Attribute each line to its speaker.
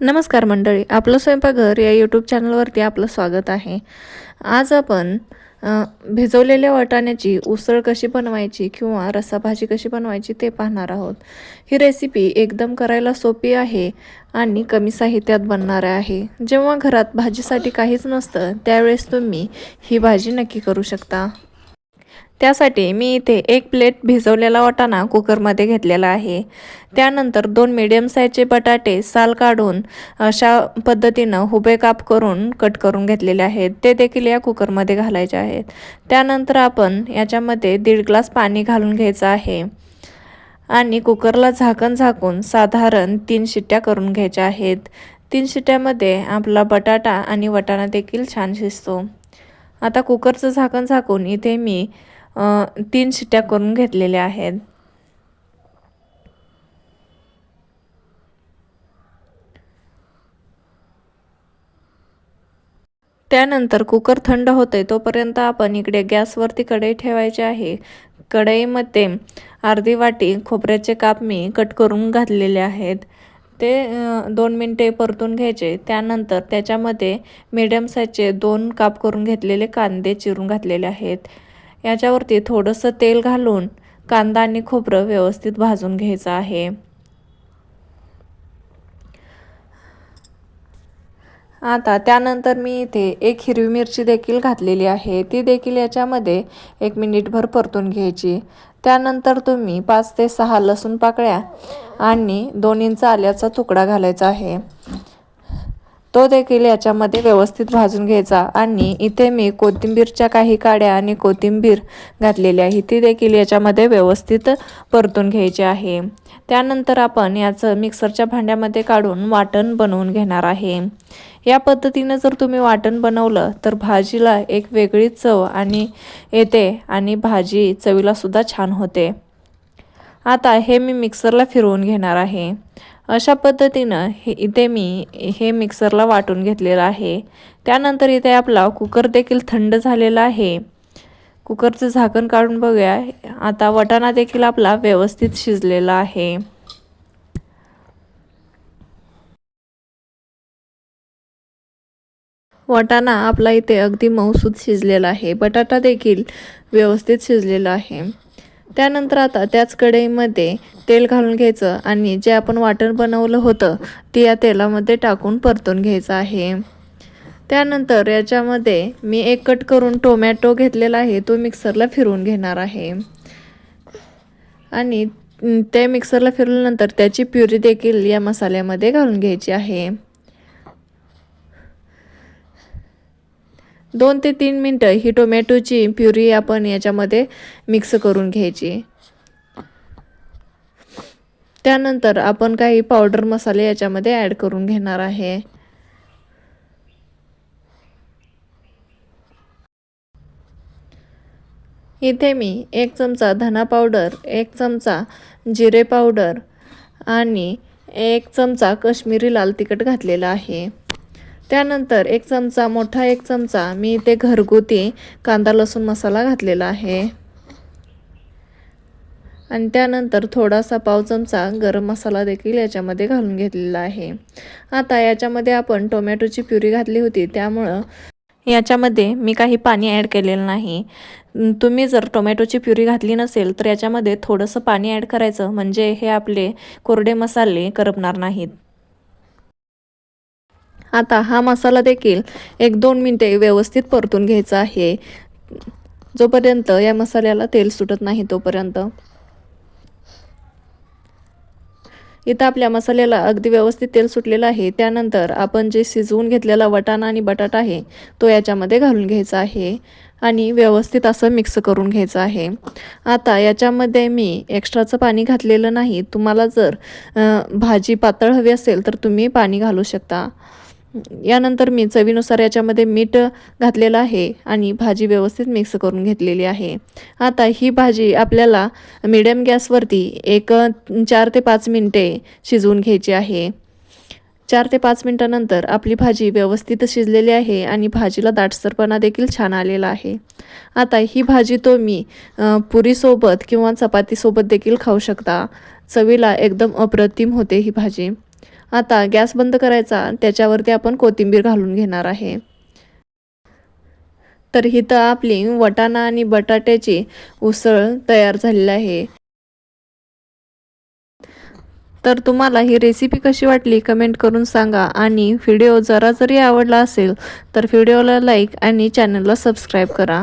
Speaker 1: नमस्कार मंडळी आपलं स्वयंपाकघर या यूट्यूब चॅनलवरती आपलं स्वागत आहे. आज आपण भिजवलेल्या वाटाण्याची उसळ कशी बनवायची किंवा रसाभाजी कशी बनवायची ते पाहणार आहोत. ही रेसिपी एकदम करायला सोपी आहे आणि कमी साहित्यात बनणार आहे. जेव्हा घरात भाजीसाठी काहीच नसतं त्यावेळेस तुम्ही ही भाजी नक्की करू शकता. त्यासाठी मी इथे एक प्लेट भिजवलेला वाटाणा कुकरमध्ये घेतलेला आहे. त्यानंतर दोन मिडियम साईजचे बटाटे साल काढून अशा पद्धतीनं हुबे काप करून कट करून घेतलेले आहेत. ते देखील या कुकरमध्ये घालायचे आहेत. त्यानंतर आपण याच्यामध्ये दीड ग्लास पाणी घालून घ्यायचं आहे. आणि कुकरला झाकण झाकून साधारण तीन शिट्ट्या करून घ्यायच्या आहेत. तीन शिट्ट्यामध्ये आपला बटाटा आणि वटाणा देखील छान शिजतो. आता कुकरचं झाकण झाकून इथे मी तीन शिट्ट्या करून घेतलेल्या आहेत. त्यानंतर कुकर थंड होते तोपर्यंत आपण इकडे गॅसवरती कढई ठेवायची आहे. कढईमध्ये अर्धी वाटी खोबऱ्याचे काप मी कट करून घातलेले आहेत. ते दोन मिनटे परतून घ्यायचे. त्यानंतर त्याच्यामध्ये मीडियम साईजचे दोन काप करून घेतलेले कांदे चिरून घातलेले आहेत. याच्यावरती थोडंसं तेल घालून कांदा आणि खोबरं व्यवस्थित भाजून घ्यायचं आहे. आता त्यानंतर मी इथे एक हिरवी मिरची देखील घातलेली आहे. ती देखील याच्यामध्ये एक मिनिटभर परतून घ्यायची. त्यानंतर तुम्ही पाच ते सहा लसूण पाकळ्या आणि दोन इंच आल्याचा तुकडा घालायचा आहे. तो देखील याच्यामध्ये व्यवस्थित भाजून घ्यायचा. आणि इथे मी कोथिंबीरच्या काही काड्या आणि कोथिंबीर घातलेली आहे. ती देखील याच्यामध्ये व्यवस्थित परतून घ्यायची आहे. त्यानंतर आपण याचं मिक्सरच्या भांड्यामध्ये काढून वाटण बनवून घेणार आहे. या पद्धतीनं जर तुम्ही वाटण बनवलं तर भाजीला एक वेगळी चव आणि येते आणि भाजी चवीलासुद्धा छान होते. आता हे मी मिक्सरला फिरवून घेणार आहे. अशा पद्धतीनं हे इथे मी हे मिक्सरला वाटून घेतलेलं आहे. त्यानंतर इथे आपला कुकर देखील थंड झालेला आहे. कुकरचं झाकण काढून बघूया. आता वटाणा देखील आपला व्यवस्थित शिजलेला आहे. वाटाणा आपला इथे अगदी मऊसूद शिजलेला आहे. बटाटा देखील व्यवस्थित शिजलेला आहे. त्यानंतर आता त्याच कढईमध्ये तेल घालून घ्यायचं आणि जे आपण वाटण बनवलं होतं ते या तेलामध्ये टाकून परतून घ्यायचं आहे. त्यानंतर याच्यामध्ये मी एक कट करून टोमॅटो घेतलेला आहे तो मिक्सरला फिरवून घेणार आहे. आणि ते मिक्सरला फिरवल्यानंतर त्याची प्युरी देखील या मसाल्यामध्ये घालून घ्यायची आहे. दोन ते तीन मिनटं ही टोमॅटोची प्युरी आपण याच्यामध्ये मिक्स करून घ्यायची. त्यानंतर आपण काही पावडर मसाले याच्यामध्ये ॲड करून घेणार आहे. इथे मी एक चमचा धना पावडर एक चमचा जिरे पावडर आणि एक चमचा कश्मीरी लाल तिखट घातलेला आहे. त्यानंतर एक चमचा मोठा एक चमचा मी इथे घरगुती कांदा लसूण मसाला घातलेला आहे. आणि त्यानंतर थोडासा पाव चमचा गरम मसाला देखील याच्यामध्ये घालून घेतलेला आहे. आता याच्यामध्ये आपण टोमॅटोची प्युरी घातली होती त्यामुळं याच्यामध्ये मी काही पाणी ॲड केलेलं नाही. तुम्ही जर टोमॅटोची प्युरी घातली नसेल तर याच्यामध्ये थोडंसं पाणी ॲड करायचं म्हणजे हे आपले कोरडे मसाले करपणार नाहीत. आता हा मसाला देखील एक दोन मिनटे व्यवस्थित परतून घ्यायचा आहे. जोपर्यंत या मसाल्याला तेल सुटत नाही तोपर्यंत. इथं आपल्या मसाल्याला अगदी व्यवस्थित तेल सुटलेलं आहे. त्यानंतर आपण जे शिजवून घेतलेला वटाणा आणि बटाटा आहे तो याच्यामध्ये घालून घ्यायचा आहे आणि व्यवस्थित असं मिक्स करून घ्यायचं आहे. आता याच्यामध्ये मी एक्स्ट्राचं पाणी घातलेलं नाही. तुम्हाला जर भाजी पातळ हवी असेल तर तुम्ही पाणी घालू शकता. यानंतर मी चवीनुसार याच्यामध्ये मीठ घातलेलं आहे आणि भाजी व्यवस्थित मिक्स करून घेतलेली आहे. आता ही भाजी आपल्याला मिडियम गॅसवरती एक चार ते पाच मिनटे शिजवून घ्यायची आहे. चार ते पाच मिनटानंतर आपली भाजी व्यवस्थित शिजलेली आहे आणि भाजीला दाटसरपणा देखील छान आलेला आहे. आता ही भाजी तो मी पुरीसोबत किंवा चपातीसोबत देखील खाऊ शकता. चवीला एकदम अप्रतिम होते ही भाजी. आता गॅस बंद करायचा त्याच्यावरती आपण कोथिंबीर घालून घेणार आहे. तर इथं आपली वटाणा आणि बटाट्याची उसळ तयार झालेली आहे. तर तुम्हाला ही रेसिपी कशी वाटली कमेंट करून सांगा आणि व्हिडिओ जरा जरी आवडला असेल तर व्हिडिओला लाईक आणि चॅनलला सबस्क्राईब करा.